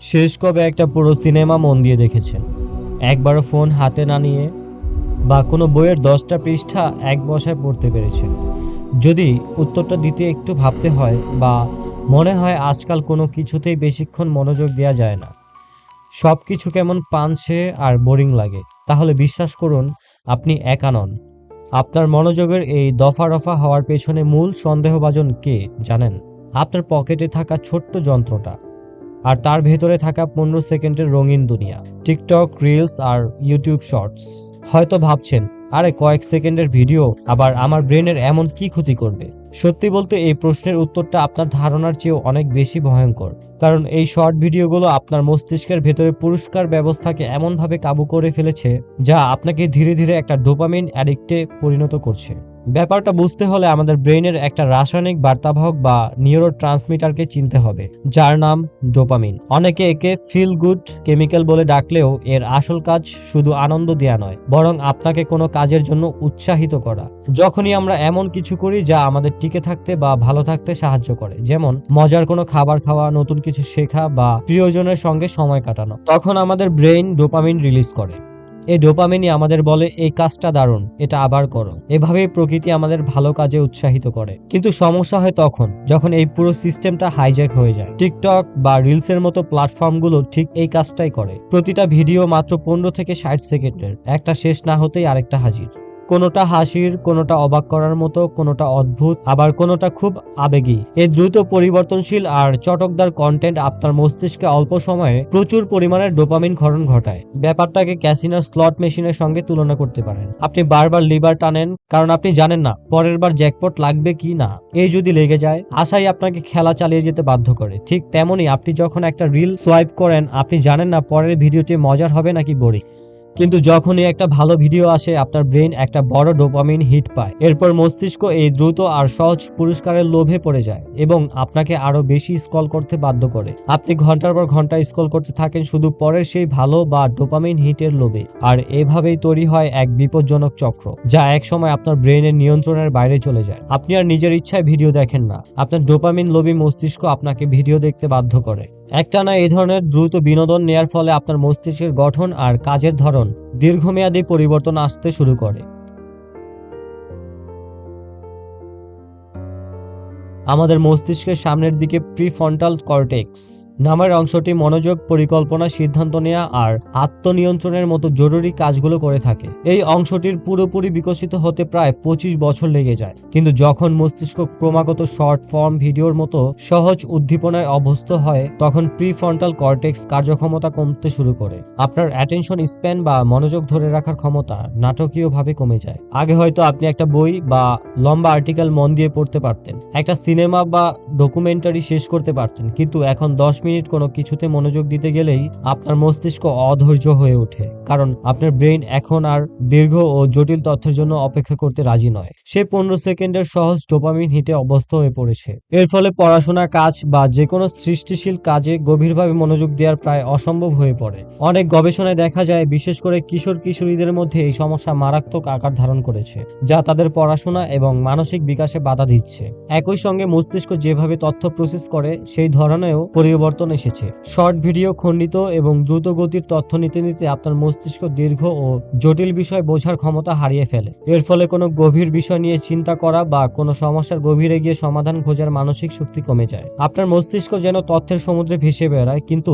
শেষ কবে একটা পুরো সিনেমা মন দিয়ে দেখেছেন একবারও ফোন হাতে না নিয়ে বা কোনো বইয়ের দশটা পৃষ্ঠা এক বসায় পড়তে পেরেছেন যদি উত্তরটা দিতে একটু ভাবতে হয় বা মনে হয় আজকাল কোনো কিছুতেই বেশিক্ষণ মনোযোগ দেওয়া যায় না। সব কিছু কেমন পানছে আর বোরিং লাগে। তাহলে বিশ্বাস করুন, আপনি একা নন। আপনার মনোযোগের এই দফা রফা হওয়ার পেছনে মূল সন্দেহভাজন কে জানেন? আপনার পকেটে থাকা ছোট্ট যন্ত্রটা। আর তার ভেতরে থাকা পনেরো সেকেন্ডের রঙিন দুনিয়া। টিকটক, রিলস আর ইউটিউব শর্টস। হয়তো ভাবছেন, আরে কয়েক সেকেন্ডের ভিডিও, আবার আমার ব্রেনের এমন কি ক্ষতি করবে? সত্যি বলতে এই প্রশ্নের উত্তরটা আপনার ধারণার চেয়েও অনেক বেশি ভয়ঙ্কর। কারণ এই শর্ট ভিডিওগুলো আপনার মস্তিষ্কের ভেতরে পুরস্কার ব্যবস্থাকে এমনভাবে কাবু করে ফেলেছে, যা আপনাকে ধীরে ধীরে একটা ডোপামিন অ্যাডিক্টে পরিণত করছে। ব্যাপারটা বুঝতে হলে আমাদের ব্রেইনের একটা রাসায়নিক বার্তাবাহক বা নিউরো ট্রান্সমিটারকে চিনতে হবে, যার নাম ডোপামিন। অনেকে একে ফিল গুড কেমিক্যাল বলে ডাকলেও এর আসল কাজ শুধু আনন্দ দেয়া নয়, বরং আপনাকে কোনো কাজের জন্য উৎসাহিত করা। যখনই আমরা এমন কিছু করি যা আমাদের টিকে থাকতে বা ভালো থাকতে সাহায্য করে, যেমন মজার কোনো খাবার খাওয়া, নতুন কিছু শেখা বা প্রিয়জনের সঙ্গে সময় কাটানো, তখন আমাদের ব্রেইন ডোপামিন রিলিজ করে। এই ডোপামিনই আমাদের বলে, এই কাজটা দারুণ, এটা আবার করো। এভাবেই প্রকৃতি আমাদের ভালো কাজে উৎসাহিত করে। কিন্তু সমস্যা হয় তখন, যখন এই পুরো সিস্টেমটা হাইজ্যাক হয়ে যায়। টিকটক বা রিলসের মতো প্ল্যাটফর্মগুলো ঠিক এই কাজটাই করে। প্রতিটা ভিডিও মাত্র পনেরো থেকে ষাট সেকেন্ডের, একটা শেষ না হতেই আরেকটা হাজির। কোনোটা হাসির, কোনোটা অবাক করার মতো, কোনোটা অদ্ভুত, আবার কোনোটা খুব আবেগী। এই দ্রুত পরিবর্তনশীল আর চটকদার কন্টেন্ট আপনার মস্তিষ্কে অল্প সময়ে প্রচুর পরিমাণের ডোপামিন ক্ষরণ ঘটায়। ব্যাপারটাকে ক্যাসিনার স্লট মেশিনের সঙ্গে তুলনা করতে পারেন। আপনি বারবার লিভার টানেন, কারণ আপনি জানেন না পরের বার জ্যাকপট লাগবে কি না। এই যদি লেগে যায়, আশাই আপনাকে খেলা চালিয়ে যেতে বাধ্য করে। ঠিক তেমনই আপনি যখন একটা রিল সোয়াইপ করেন, আপনি জানেন না পরের ভিডিওটি মজার হবে নাকি বোরিং কিন্তু যখনই একটা ভালো ভিডিও আসে, আপনার ব্রেন একটা বড় ডোপামিন হিট পায়। এরপর মস্তিষ্ক এই দ্রুত আর সহজ পুরস্কারের লোভে পড়ে যায় এবং আপনাকে আরও বেশি স্কল করতে বাধ্য করে। আপনি ঘণ্টার পর ঘণ্টা স্কল করতে থাকেন শুধু পরের সেই ভালো বা ডোপামিন হিটের লোভে। আর এভাবেই তৈরি হয় এক বিপজ্জনক চক্র, যা একসময় আপনার ব্রেনের নিয়ন্ত্রণের বাইরে চলে যায়। আপনি আর নিজের ইচ্ছায় ভিডিও দেখেন না। আপনার ডোপামিন লোভী মস্তিষ্ক আপনাকে ভিডিও দেখতে বাধ্য করে। একটানা এই ধরনের দ্রুত বিনোদন নেয়ার ফলে আপনার মস্তিষ্কের গঠন আর কাজের ধরন দীর্ঘমেয়াদী পরিবর্তন আসতে শুরু করে। আমাদের মস্তিষ্কের সামনের দিকে প্রিফন্টাল কর্টেক্স। নামের অংশটি মনোযোগ, পরিকল্পনা, সিদ্ধান্ত নেওয়া আর আত্মনিয়ন্ত্রণের মতো জরুরি কাজগুলো করে থাকে। এই অংশটির পুরোপুরি বিকশিত হতে প্রায় পঁচিশ বছর লেগে যায়। কিন্তু যখন মস্তিষ্ক ক্রমাগত শর্ট ফর্ম ভিডিওর মতো সহজ উদ্দীপনায় অভ্যস্ত হয়, তখন প্রিফ্রন্টাল কর্টেক্স কার্যক্ষমতা কমতে শুরু করে। আপনার অ্যাটেনশন স্প্যান বা মনোযোগ ধরে রাখার ক্ষমতা নাটকীয়ভাবে কমে যায়। আগে হয়তো আপনি একটা বই বা লম্বা আর্টিকেল মন দিয়ে পড়তে পারতেন, একটা সিনেমা বা ডকুমেন্টারি শেষ করতে পারতেন, কিন্তু এখন দশ মিনিট কোনো কিছুতে মনোযোগ দিতে গেলেই আপনার মস্তিষ্ক অধৈর্য হয়ে ওঠে, কারণ আপনার ব্রেন এখন আর দীর্ঘ ও জটিল তথ্যের জন্য অপেক্ষা করতে রাজি নয়। সে পনেরো সেকেন্ডের সহজ ডোপামিন হিটে অভ্যস্ত হয়ে পড়েছে। এর ফলে পড়াশোনা কাজ বা যে কোনো সৃষ্টিশীল কাজে গভীরভাবে মনোযোগ দেওয়ার প্রায় অসম্ভব হয়ে পড়ে। অনেক গবেষণায় দেখা যায়, বিশেষ করে কিশোর কিশোরীদের মধ্যে এই সমস্যা মারাত্মক আকার ধারণ করেছে, যা তাদের পড়াশোনা এবং মানসিক বিকাশে বাধা দিচ্ছে। একই সঙ্গে মস্তিষ্ক যেভাবে তথ্য প্রসেস করে, সেই ধরনেও পরিবর্তন এসেছে। শর্ট ভিডিও, খণ্ডিত এবং দ্রুত গতির তথ্য নিতে নিতে আপনার মস্তিষ্ক দীর্ঘ ও জটিল বিষয় বোঝার ক্ষমতা হারিয়ে ফেলে। এর ফলে কোনো গভীর বিষয় নিয়ে চিন্তা করা বা কোনো সমস্যার গভীরে গিয়ে সমাধান খোঁজার মানসিক শক্তি কমে যায়। আপনার মস্তিষ্ক যেন তথ্যের সমুদ্রে ভেসে বেড়ায়, কিন্তু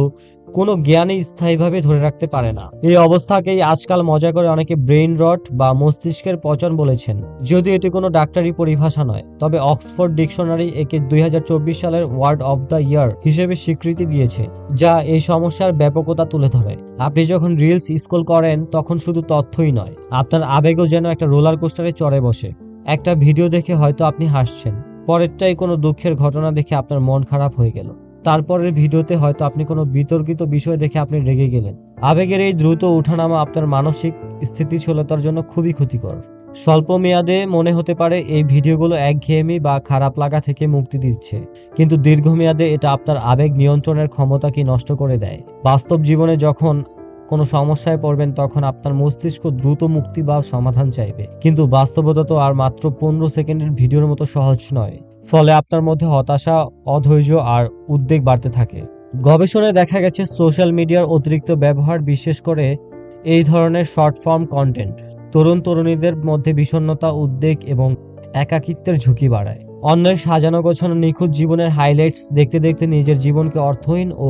কোনো জ্ঞানই স্থায়ীভাবে ধরে রাখতে পারে না। এই অবস্থাকেই আজকাল মজা করে অনেকে ব্রেইন রট বা মস্তিষ্কের পচন বলেছেন। যদি এটি কোনো ডাক্তারি পরিভাষা নয়, তবে অক্সফোর্ড ডিকশনারি একে দুই হাজার চব্বিশ সালের ওয়ার্ড অফ দ্য ইয়ার হিসেবে স্বীকৃতি দিয়েছে, যা এই সমস্যার ব্যাপকতা তুলে ধরে। আপনি যখন রিলস স্ক্রল করেন, তখন শুধু তথ্যই নয়, আপনার আবেগও যেন একটা রোলার কোস্টারে চড়ে বসে। একটা ভিডিও দেখে হয়তো আপনি হাসছেন, পরেরটাই কোনো দুঃখের ঘটনা দেখে আপনার মন খারাপ হয়ে গেল। তারপরের ভিডিওতে হয়তো আপনি কোনো বিতর্কিত বিষয় দেখে আপনি রেগে গেলেন। আবেগের এই দ্রুত উঠানামা আপনার মানসিক স্থিতিশীলতার জন্য খুবই ক্ষতিকর। স্বল্প মেয়াদে মনে হতে পারে এই ভিডিওগুলো একঘেয়েমি বা খারাপ লাগা থেকে মুক্তি দিচ্ছে। কিন্তু দীর্ঘমেয়াদে এটা আপনার আবেগ নিয়ন্ত্রণের ক্ষমতাকে নষ্ট করে দেয়। বাস্তব জীবনে যখন কোনো সমস্যায় পড়বেন, তখন আপনার মস্তিষ্ক দ্রুত মুক্তি বা সমাধান চাইবে। কিন্তু বাস্তবতা তো আর মাত্র পনেরো সেকেন্ডের ভিডিওর মতো সহজ নয়। ফলে আপনার মধ্যে হতাশা, অধৈর্য আর উদ্বেগ বাড়তে থাকে। গবেষণায় দেখা গেছে, সোশ্যাল মিডিয়ার অতিরিক্ত ব্যবহার বিশেষ করে এই ধরনের শর্ট ফর্ম কন্টেন্ট। তরুণ তরুণীদের মধ্যে বিষণ্ণতা, উদ্বেগ এবং একাকিত্বের ঝুঁকি বাড়ায়। অন্যের সাজানো গোছানো নিখুঁত জীবনের হাইলাইটস দেখতে দেখতে নিজের জীবনকে অর্থহীন ও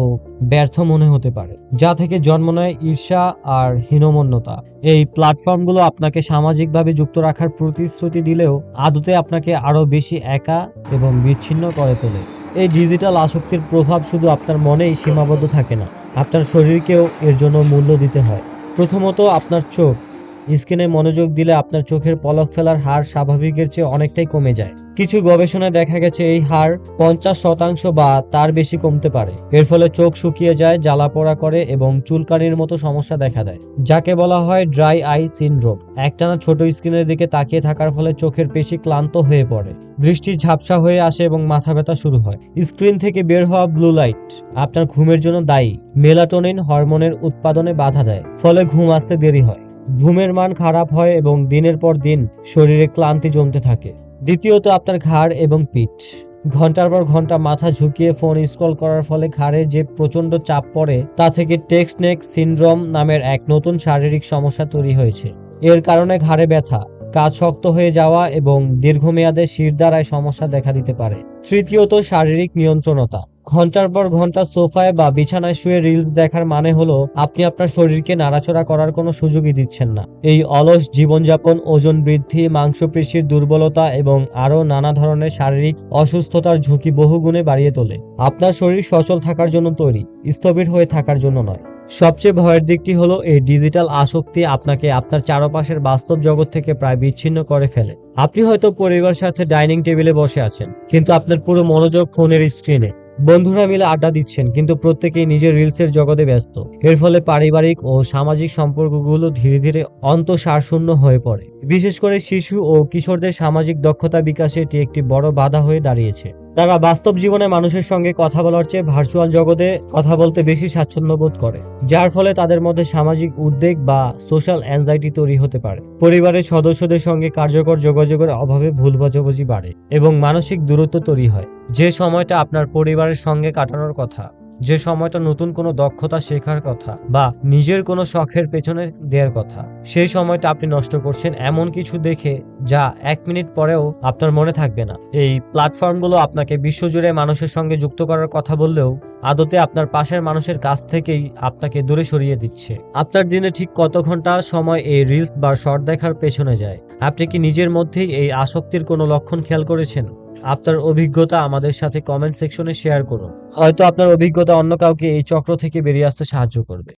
ব্যর্থ মনে হতে পারে। যা থেকে জন্ম নেয় ঈর্ষা আর হীনমন্যতা। এই প্ল্যাটফর্মগুলো আপনাকে সামাজিকভাবে যুক্ত রাখার প্রতিশ্রুতি দিলেও আদতে আপনাকে আরও বেশি একা এবং বিচ্ছিন্ন করে তোলে। এই ডিজিটাল আসক্তির প্রভাব শুধু আপনার মনেই সীমাবদ্ধ থাকে না, আপনার শরীরকেও এর জন্য মূল্য দিতে হয়। প্রথমত আপনার চোখ। স্ক্রিনে মনোযোগ দিলে আপনার চোখের পলক ফেলার হার স্বাভাবিকের চেয়ে অনেকটাই কমে যায়। কিছু গবেষণায় দেখা গেছে এই হার পঞ্চাশ শতাংশ বা তার বেশি কমতে পারে। এর ফলে চোখ শুকিয়ে যায়, জ্বালা পোড়া করে এবং চুলকানির মতো সমস্যা দেখা দেয়, যাকে বলা হয় ড্রাই আই সিনড্রোম। একটানা ছোট স্ক্রিনের দিকে তাকিয়ে থাকার ফলে চোখের পেশি ক্লান্ত হয়ে পড়ে। দৃষ্টি ঝাপসা হয়ে আসে এবং মাথা ব্যথা শুরু হয়। স্ক্রিন থেকে বের হওয়া ব্লু লাইট আপনার ঘুমের জন্য দায়ী। মেলাটোনিন হরমোনের উৎপাদনে বাধা দেয়, ফলে ঘুম আসতে দেরি হয়। ঘুমের মান খারাপ হয় এবং দিনের পর দিন শরীরে ক্লান্তি জমতে থাকে। দ্বিতীয়ত আপনার ঘাড় এবং পিঠ। ঘণ্টার পর ঘণ্টা মাথা ঝুঁকিয়ে ফোন স্ক্রল করার ফলে ঘাড়ে যে প্রচণ্ড চাপ পড়ে, তা থেকে টেক্সট নেক সিনড্রোম নামের এক নতুন শারীরিক সমস্যা তৈরি হয়েছে। এর কারণে ঘাড়ে ব্যথা কাজ শক্ত হয়ে যাওয়া এবং দীর্ঘমেয়াদে শিরদাঁড়ায় সমস্যা দেখা দিতে পারে। তৃতীয়ত শারীরিক নিয়ন্ত্রণতা। ঘণ্টার পর ঘণ্টা সোফায় বা বিছানায় শুয়ে রিলস দেখার মানে হলো আপনি আপনার শরীরকে নাড়াচড়া করার কোনো সুযোগই দিচ্ছেন না। এই অলস জীবনযাপন, ওজন বৃদ্ধি, মাংসপেশির দুর্বলতা এবং আরও নানা ধরনের শারীরিক অসুস্থতার ঝুঁকি বহুগুণে বাড়িয়ে তোলে। আপনার শরীর সচল থাকার জন্য তৈরি, স্থবির হয়ে থাকার জন্য নয়। সবচেয়ে ভয়ের দিকটি হলো এই ডিজিটাল আসক্তি আপনাকে আপনার চারপাশের বাস্তব জগৎ থেকে প্রায় বিচ্ছিন্ন করে ফেলে। আপনি হয়তো পরিবারের সাথে ডাইনিং টেবিলে বসে আছেন, কিন্তু আপনার পুরো মনোযোগ ফোনের স্ক্রিনে। বন্ধুরা মিলে আড্ডা দিচ্ছেন, কিন্তু প্রত্যেকেই নিজের রিলসের জগতে ব্যস্ত। এর ফলে পারিবারিক ও সামাজিক সম্পর্কগুলো ধীরে ধীরে অন্তঃসারশূন্য হয়ে পড়ে। বিশেষ করে শিশু ও কিশোরদের সামাজিক দক্ষতা বিকাশে এটি একটি বড় বাধা হয়ে দাঁড়িয়েছে। তারা বাস্তব জীবনে মানুষের সঙ্গে কথা বলার চেয়ে ভার্চুয়াল জগতে কথা বলতে বেশি স্বাচ্ছন্দ্য বোধ করে, যার ফলে তাদের মধ্যে সামাজিক উদ্বেগ বা সোশ্যাল অ্যাংজাইটি তৈরি হতে পারে। পরিবারের সদস্যদের সঙ্গে কার্যকর যোগাযোগের অভাবে ভুল বোঝাবুঝি বাড়ে এবং মানসিক দূরত্ব তৈরি হয়। যে সময়টা আপনার পরিবারের সঙ্গে কাটানোর কথা যে সময়টা নতুন কোনো দক্ষতা শেখার কথা বা নিজের কোনো শখের পেছনে দেওয়ার কথা, সেই সময়টা আপনি নষ্ট করছেন এমন কিছু দেখে যা এক মিনিট পরেও আপনার মনে থাকবে না। এই প্ল্যাটফর্মগুলো আপনাকে বিশ্বজুড়ে মানুষের সঙ্গে যুক্ত করার কথা বললেও আদতে আপনার পাশের মানুষের কাছ থেকেই আপনাকে দূরে সরিয়ে দিচ্ছে। আপনার দিনে ঠিক কত ঘণ্টা সময় এই রিলস বা শর্ট দেখার পেছনে যায়? আপনি কি নিজের মধ্যেই এই আসক্তির কোনো লক্ষণ খেয়াল করেছেন? আপনার অভিজ্ঞতা আমাদের সাথে কমেন্ট সেকশনে শেয়ার করুন। হয়তো আপনার অভিজ্ঞতা অন্য কাউকে এই চক্র থেকে বেরিয়ে আসতে সাহায্য করবে।